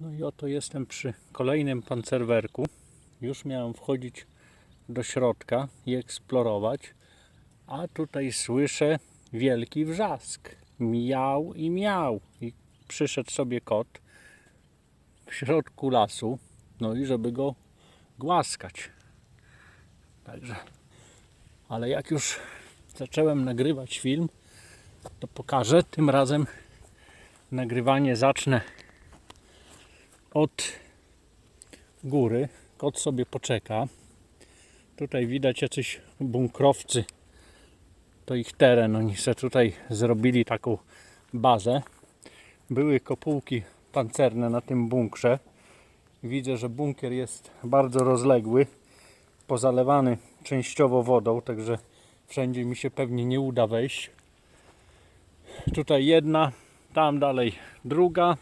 No i oto jestem przy kolejnym pancerwerku. Już miałem wchodzić do środka i eksplorować, a tutaj słyszę wielki wrzask. Miał i miał. I przyszedł sobie kot w środku lasu, no i żeby go głaskać. Także, ale jak już zacząłem nagrywać film, to pokażę. Tym razem nagrywanie zacznę od góry. Kot sobie poczeka. Tutaj widać jacyś bunkrowcy. To ich teren. Oni se tutaj zrobili taką bazę. Były kopułki pancerne na tym bunkrze. Widzę, że bunkier jest bardzo rozległy, pozalewany częściowo wodą, także wszędzie mi się pewnie nie uda wejść. Tutaj jedna, tam dalej druga.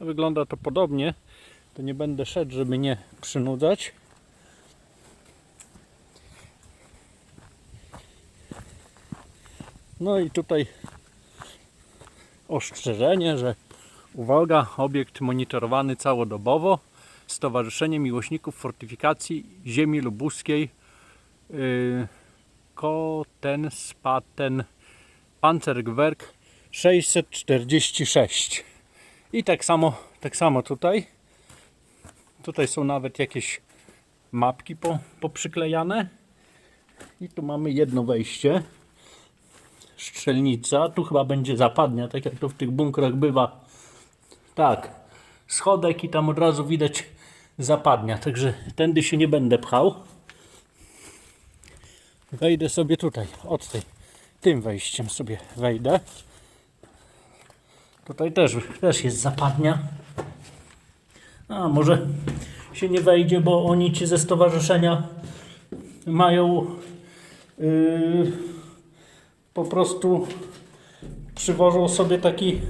Wygląda to podobnie. To nie będę szedł, żeby nie przynudzać. No i tutaj ostrzeżenie, że uwaga, obiekt monitorowany całodobowo. Stowarzyszenie Miłośników Fortyfikacji Ziemi Lubuskiej yy, Koten Spaten Panzerwerk 646 i tak samo, tak samo tutaj. Tutaj są nawet jakieś mapki po, poprzyklejane. I tu mamy jedno wejście. Strzelnica, tu chyba będzie zapadnia, tak jak to w tych bunkrach bywa. Tak, schodek i tam od razu widać zapadnia, także tędy się nie będę pchał. Wejdę sobie tutaj, od tej tym wejściem sobie wejdę tutaj też, też jest zapadnia a może się nie wejdzie, bo oni ci ze stowarzyszenia mają yy, po prostu przywożą sobie taki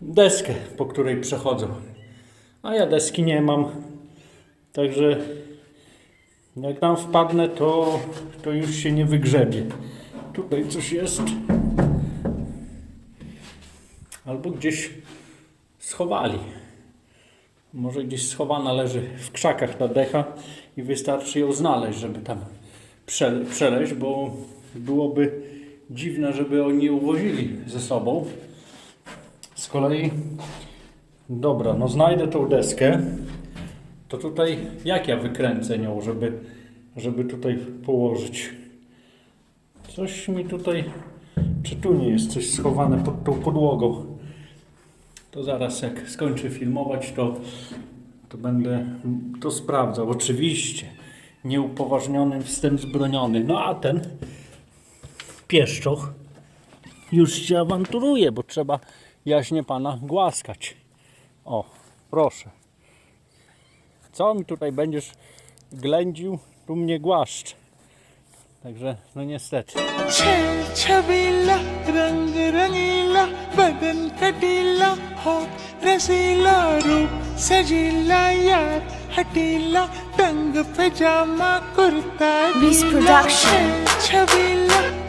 deskę, po której przechodzą. A ja deski nie mam. Także jak tam wpadnę, to, to już się nie wygrzebie. Tutaj coś jest. Albo gdzieś schowali. Może gdzieś schowana leży w krzakach ta decha i wystarczy ją znaleźć, żeby tam prze, przeleźć, bo byłoby dziwne, żeby oni ją wozili ze sobą. Z kolei, dobra, no znajdę tą deskę, to tutaj jak ja wykręcę nią, żeby, żeby tutaj położyć? Coś mi tutaj, czy tu nie jest coś schowane pod tą podłogą? To zaraz jak skończę filmować, to, to będę to sprawdzał. Oczywiście nieupoważniony wstęp zbroniony. No a ten pieszczoch już się awanturuje, bo trzeba jaśnie pana głaskać. O, proszę. Co mi tutaj będziesz ględził, tu mnie głaszcz. Także, no niestety. रसीला रूप सजीला यार हटीला टंग पजामा कुर्ता छबीला।